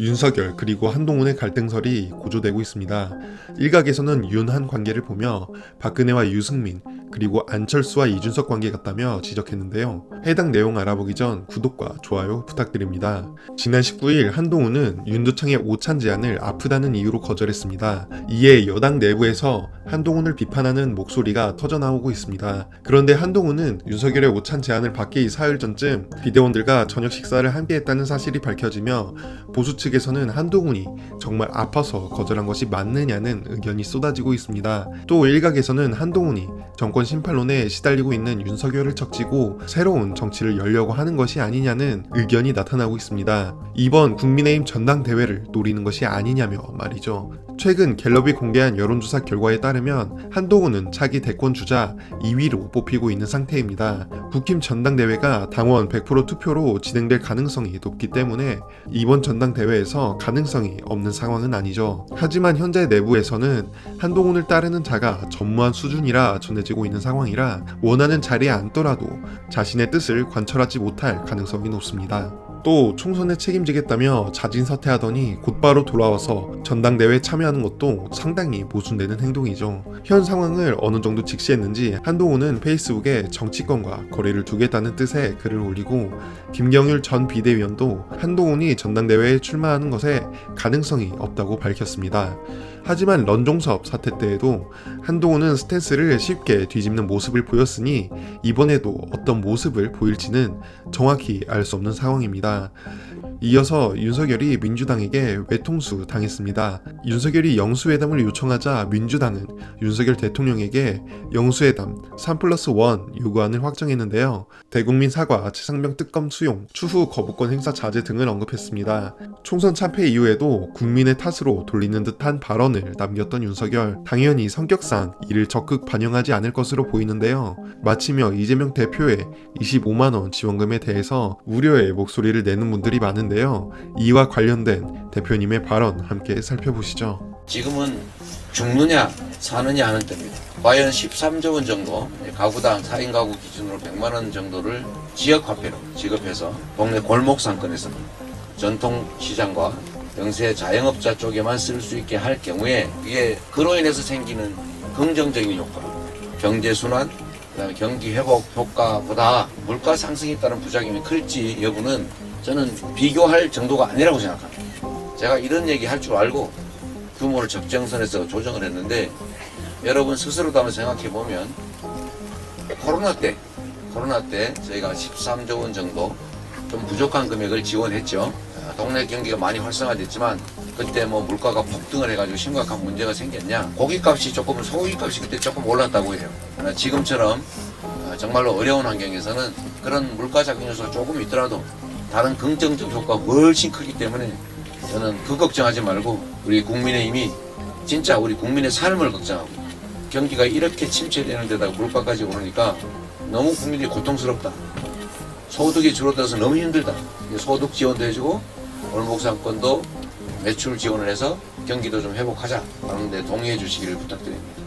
윤석열 그리고 한동훈의 갈등설이 고조되고 있습니다. 일각에서는 윤한 관계를 보며 박근혜와 유승민 그리고 안철수와 이준석 관계 같다며 지적했는데요. 해당 내용 알아보기 전 구독과 좋아요 부탁드립니다. 지난 19일 한동훈은 윤두창의 오찬 제안을 아프다는 이유로 거절했습니다. 이에 여당 내부에서 한동훈을 비판하는 목소리가 터져나오고 있습니다. 그런데 한동훈은 윤석열의 오찬 제안을 받기 사흘 전쯤 비대원들과 저녁 식사를 함께 했다는 사실이 밝혀지며 보수 측에서는 한동훈이 정말 아파서 거절한 것이 맞느냐는 의견이 쏟아지고 있습니다. 또 일각에서는 한동훈이 정권 심판론에 시달리고 있는 윤석열을 척지고 새로운 정치를 열려고 하는 것이 아니냐는 의견이 나타나고 있습니다. 이번 국민의힘 전당대회를 노리는 것이 아니냐며 말이죠. 최근 갤럽이 공개한 여론조사 결과에 따르면 한동훈은 차기 대권 주자 2위로 뽑히고 있는 상태입니다. 국힘 전당대회가 당원 100% 투표로 진행될 가능성이 높기 때문에 이번 전당대회에서 가능성이 없는 상황은 아니죠. 하지만 현재 내부에서는 한동훈을 따르는 자가 전무한 수준이라 전해지고 있는 상황이라 원하는 자리에 앉더라도 자신의 뜻을 관철하지 못할 가능성이 높습니다. 또 총선에 책임지겠다며 자진 사퇴하더니 곧바로 돌아와서 전당대회에 참여하는 것도 상당히 모순되는 행동이죠. 현 상황을 어느 정도 직시했는지 한동훈은 페이스북에 정치권과 거리를 두겠다는 뜻의 글을 올리고 김경률 전 비대위원도 한동훈이 전당대회에 출마하는 것에 가능성이 없다고 밝혔습니다. 하지만 런종섭 사태 때에도 한동훈은 스탠스를 쉽게 뒤집는 모습을 보였으니 이번에도 어떤 모습을 보일지는 정확히 알 수 없는 상황입니다. 那 이어서 윤석열이 민주당에게 외통수 당했습니다. 윤석열이 영수회담을 요청하자 민주당은 윤석열 대통령에게 영수회담 3 플러스 1 요구안을 확정했는데요. 대국민 사과, 최상병 특검 수용, 추후 거부권 행사 자제 등을 언급했습니다. 총선 참패 이후에도 국민의 탓으로 돌리는 듯한 발언을 남겼던 윤석열, 당연히 성격상 이를 적극 반영하지 않을 것으로 보이는데요. 마치며 이재명 대표의 25만원 지원금에 대해서 우려의 목소리를 내는 분들이 많은데 요. 이와 관련된 대표님의 발언 함께 살펴보시죠. 지금은 죽느냐 사느냐 하는 때입니다. 과연 13조 원 정도 가구당 4인 가구 기준으로 100만 원 정도를 지역 화폐로 지급해서 동네 골목 상권에서 전통 시장과 영세 자영업자 쪽에만 쓸 수 있게 할 경우에 이게 그로 인해서 생기는 긍정적인 효과, 경제 순환, 그다음에 경기 회복 효과보다 물가 상승에 따른 부작용이 클지 여부는 저는 비교할 정도가 아니라고 생각합니다. 제가 이런 얘기 할 줄 알고 규모를 적정선에서 조정을 했는데 여러분 스스로도 한번 생각해 보면 코로나 때 코로나 때 저희가 13조 원 정도 좀 부족한 금액을 지원했죠. 아, 동네 경기가 많이 활성화됐지만 그때 뭐 물가가 폭등을 해가지고 심각한 문제가 생겼냐? 고기값이 조금 소고기값이 그때 조금 올랐다고 해요. 지금처럼 아, 정말로 어려운 환경에서는 그런 물가 작용 요소가 조금 있더라도 다른 긍정적 효과가 훨씬 크기 때문에 저는 그 걱정하지 말고 우리 국민의힘이 진짜 우리 국민의 삶을 걱정하고 경기가 이렇게 침체되는 데다가 물가까지 오르니까 너무 국민이 고통스럽다. 소득이 줄어들어서 너무 힘들다. 소득 지원도 해주고 월목상권도 매출 지원을 해서 경기도 좀 회복하자. 하는데 동의해 주시기를 부탁드립니다.